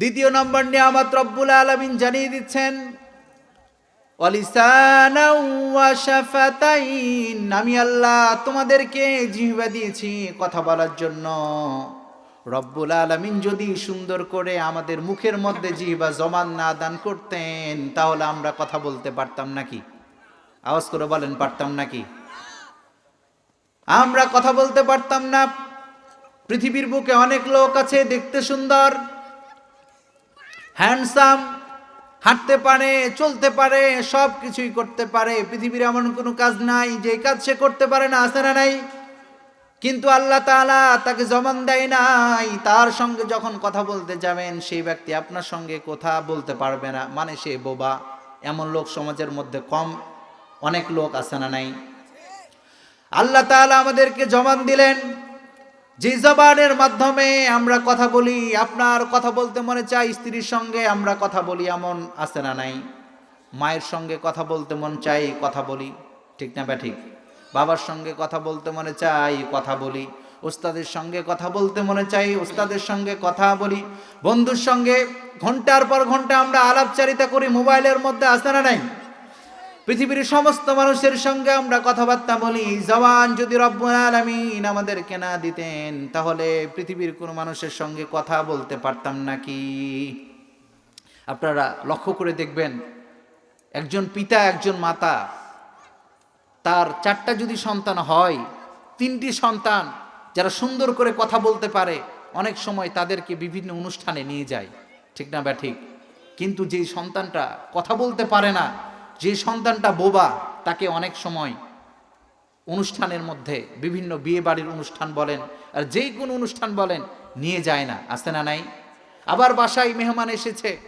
দ্বিতীয় নম্বর নিয়ামত রব্বুল আলমিন জানিয়ে দিচ্ছেন। আমি আল্লাহ তোমাদেরকে জিহ্বা দিয়েছি কথা বলার জন্য। রব্বুল আলমিন যদি সুন্দর করে আমাদের মুখের মধ্যে জিহ্বা জমান না দান করতেন, তাহলে আমরা কথা বলতে পারতাম নাকি? আওয়াজ করে বলেন, পারতাম নাকি? আমরা কথা বলতে পারতাম না। পৃথিবীর বুকে অনেক লোক আছে, দেখতে সুন্দর। হ্যান্ডসাম হাঁটতে পারে, চলতে পারে, সব কিছুই করতে পারে। পৃথিবীর এমন কোনো কাজ নাই, যে কাজ সে করতে পারে না, আছে না নাই? কিন্তু আল্লাহ তাআলা তাকে জমান দেয় নাই। তার সঙ্গে যখন কথা বলতে যাবেন, সেই ব্যক্তি আপনার সঙ্গে কথা বলতে পারবে না। মানে সে বোবা। এমন লোক সমাজের মধ্যে কম, অনেক লোক আছে না নাই? আল্লাহ তাআলা আমাদেরকে জমান দিলেন। যে জবানের মাধ্যমে আমরা কথা বলি, আপনার কথা বলতে মনে চাই স্ত্রীর সঙ্গে আমরা কথা বলি, এমন আছে না নাই? মায়ের সঙ্গে কথা বলতে মন চাই কথা বলি, ঠিক না ব্যা ঠিক বাবার সঙ্গে কথা বলতে মনে চাই কথা বলি। ওস্তাদের সঙ্গে কথা বলতে মনে চাই ওস্তাদের সঙ্গে কথা বলি। বন্ধুর সঙ্গে ঘণ্টার পর ঘণ্টা আমরা আলাপচারিতা করি, মোবাইলের মধ্যে আছে না নাই? পৃথিবীর সমস্ত মানুষের সঙ্গে আমরা কথাবার্তা বলি, জবান যদি রব্বুল আলামিন আমাদেরকে না দিতেন, তাহলে পৃথিবীর কোনো মানুষের সঙ্গে কথা বলতে পারতাম নাকি আপনারা লক্ষ্য করে দেখবেন, একজন পিতা, একজন মাতা, তার চারটা যদি সন্তান হয়, তিনটি সন্তান যারা সুন্দর করে কথা বলতে পারে, অনেক সময় তাদেরকে বিভিন্ন অনুষ্ঠানে নিয়ে যায়। ঠিক না ব্যা ঠিক? কিন্তু যেই সন্তানটা কথা বলতে পারে না যে সন্তানটা বোবা, তাকে অনেক সময় অনুষ্ঠানের মধ্যে বিভিন্ন বিয়ে বাড়ির অনুষ্ঠান বলেন, আর যেই কোনো অনুষ্ঠান বলেন, নিয়ে যায় না আসে না নাই? আবার বাসায় মেহমান এসেছে,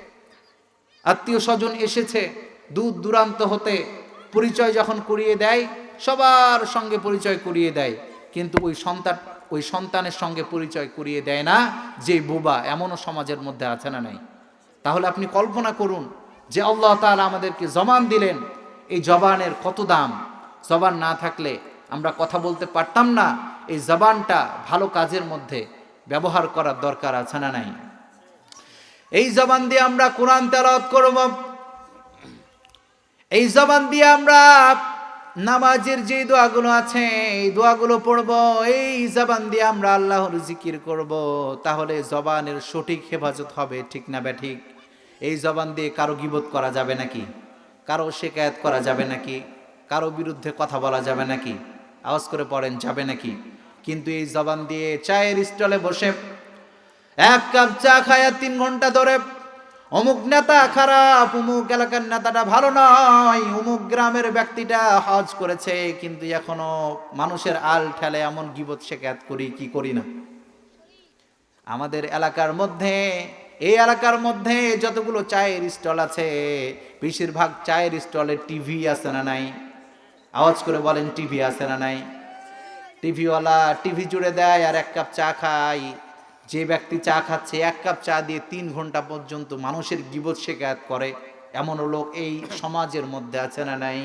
আত্মীয় স্বজন এসেছে, দূর দূরান্ত হতে পরিচয় যখন করিয়ে দেয়, সবার সঙ্গে পরিচয় করিয়ে দেয়, কিন্তু ওই সন্তান, ওই সন্তানের সঙ্গে পরিচয় করিয়ে দেয় না যে বোবা, এমনও সমাজের মধ্যে আছে না নাই? তাহলে আপনি কল্পনা করুন যে আল্লাহ তাআলা আমাদেরকে জবান দিলেন, এই জবানের কত দাম? জবান না থাকলে আমরা কথা বলতে পারতাম না। এই জবানটা ভালো কাজের মধ্যে ব্যবহার করার দরকার আছে না নাই? এই জবান দিয়ে আমরা কোরআন তেলাওয়াত করব। এই জবান দিয়ে আমরা নামাজের যে দোয়াগুলো আছে, এই দোয়াগুলো পড়ব। এই জবান দিয়ে আমরা আল্লাহর জিকির করব। তাহলে জবানের সঠিক হেফাজত হবে, ঠিক না বে ঠিক? এই জবান দিয়ে কারও গিবত করা যাবে নাকি? কারও শেকায়াত করা যাবে নাকি? কারও বিরুদ্ধে কথা বলা যাবে নাকি? আওয়াজ করে পড়েন, যাবে নাকি? কিন্তু এই জবান দিয়ে চায়ের স্টলে বসে এক কাপ চা খায়া তিন ঘণ্টা ধরে অমুক নেতা খারাপ, অমুক এলাকার নেতাটা ভালো নয়, অমুক গ্রামের ব্যক্তিটা হজ করেছে, কিন্তু এখনও মানুষের আল ঠেলে এমন গিবত শেখাত করি, কি করি না? আমাদের এলাকার মধ্যে এই এলাকার মধ্যে যতগুলো চায়ের স্টল আছে, বেশিরভাগ চায়ের স্টলে টিভি আছে না নাই? আওয়াজ করে বলেন টিভি আছে না নাই? টিভিওয়ালা টিভি জুড়ে দেয় আর এক কাপ চা খায়। যে ব্যক্তি চা খাচ্ছে, এক কাপ চা দিয়ে তিন ঘণ্টা পর্যন্ত মানুষের গিবত শেখায়ত করে। এমনও লোক এই সমাজের মধ্যে আছে না নাই?